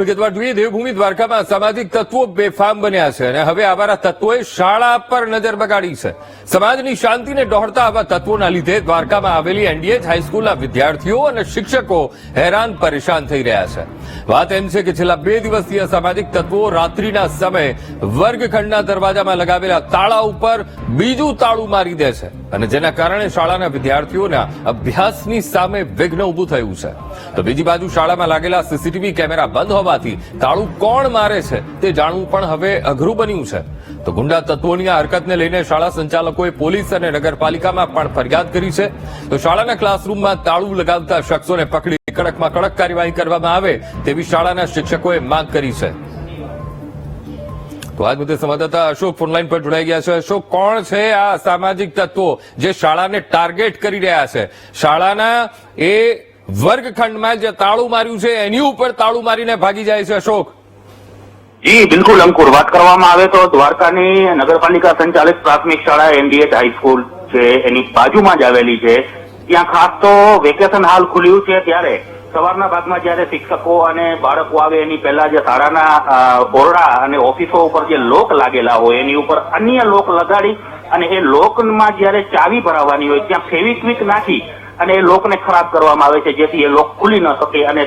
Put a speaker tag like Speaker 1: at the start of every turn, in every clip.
Speaker 1: વિગતવાર જોઈએ, દેવભૂમિ દ્વારકામાં સામાજિક તત્વો બેફામ બન્યા છે અને હવે આવારા તત્વોએ શાળા પર નજર બગાડી છે. સમાજની શાંતિને ડહોળતા આવા તત્વોના લીધે દ્વારકામાં આવેલી એનડીએચ હાઈસ્કૂલના વિદ્યાર્થીઓ અને શિક્ષકો હેરાન પરેશાન થઈ રહ્યા છે. વાત એમ છે કે છેલ્લા બે દિવસથી સામાજિક તત્વો રાત્રિના સમયે વર્ગખંડના દરવાજામાં લગાવેલા તાળા ઉપર બીજું તાળું મારી દે છે અને જેના કારણે શાળાના વિદ્યાર્થીઓના અભ્યાસની સામે વિઘ્ન ઉભું થયું છે. તો બીજી બાજુ શાળામાં લાગેલા સીસીટીવી કેમેરા બંધ હોવાથી તાળું કોણ મારે છે તે જાણવું પણ હવે અઘરું બન્યું છે. તો ગુંડા તત્વોની આ હરકતને લઈને શાળા સંચાલકોએ પોલીસ અને નગરપાલિકામાં પણ ફરિયાદ કરી છે. તો શાળાના ક્લાસરૂમમાં તાળું લગાવતા શખ્સોને પકડી કડકમાં કડક કાર્યવાહી કરવામાં આવે તેવી શાળાના શિક્ષકોએ માંગ કરી છે. તો આજ મુદ્દે સંવાદદાતા અશોક ફોનલાઈન પર જોડાઈ ગયા છે. અશોક, કોણ છે આ સામાજિક તત્વો જે શાળાને ટાર્ગેટ કરી રહ્યા છે? શાળાના એ વર્ગખંડમાં જે તાળું માર્યું છે, એની ઉપર તાળું મારીને ભાગી જાય છે અશોક.
Speaker 2: જી, બિલકુલ, અંકુર. વાત કરવામાં આવે તો દ્વારકાની નગરપાલિકા સંચાલિત પ્રાથમિક શાળા એનડીએચ હાઈસ્કૂલ છે, એની બાજુમાં જ આવેલી છે. ત્યાં ખાસ તો વેકેશન હાલ ખુલ્યું છે ત્યારે. સવારના ભાગમાં જ્યારે શિક્ષકો અને બાળકો આવે, એની પહેલા જે શાળાના ઓરડા અને ઓફિસો ઉપર જે લોક લાગેલા હોય, એની ઉપર અન્ય લોક લગાડી અને એ લોકમાં જ્યારે ચાવી ભરાવાની હોય, ત્યાં ફેવિક્વિક નાખી અને એ લોકને ખરાબ કરવામાં આવે છે, જેથી એ લોક ખુલી ન શકે અને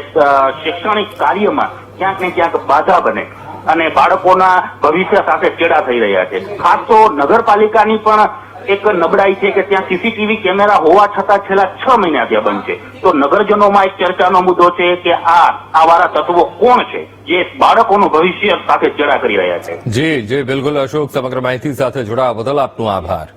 Speaker 2: શૈક્ષણિક કાર્યમાં ક્યાંક ને ક્યાંક બાધા બને. અને બાળકોના ભવિષ્ય સાથે ચેડા થઈ રહ્યા છે. ખાસ તો નગરપાલિકાની પણ એક નબળાઈ છે કે ત્યાં સીસીટીવી કેમેરા હોવા છતાં છેલ્લા છ મહિના ત્યાં બંધ છે. તો નગરજનોમાં એક ચર્ચાનો મુદ્દો છે કે આ આવારા તત્વો કોણ છે, જે બાળકોનું ભવિષ્ય સાથે ચેડા કરી રહ્યા છે?
Speaker 1: જી જી, બિલકુલ અશોક, સમગ્ર માહિતી સાથે જોડાવા બદલ આપનો આભાર.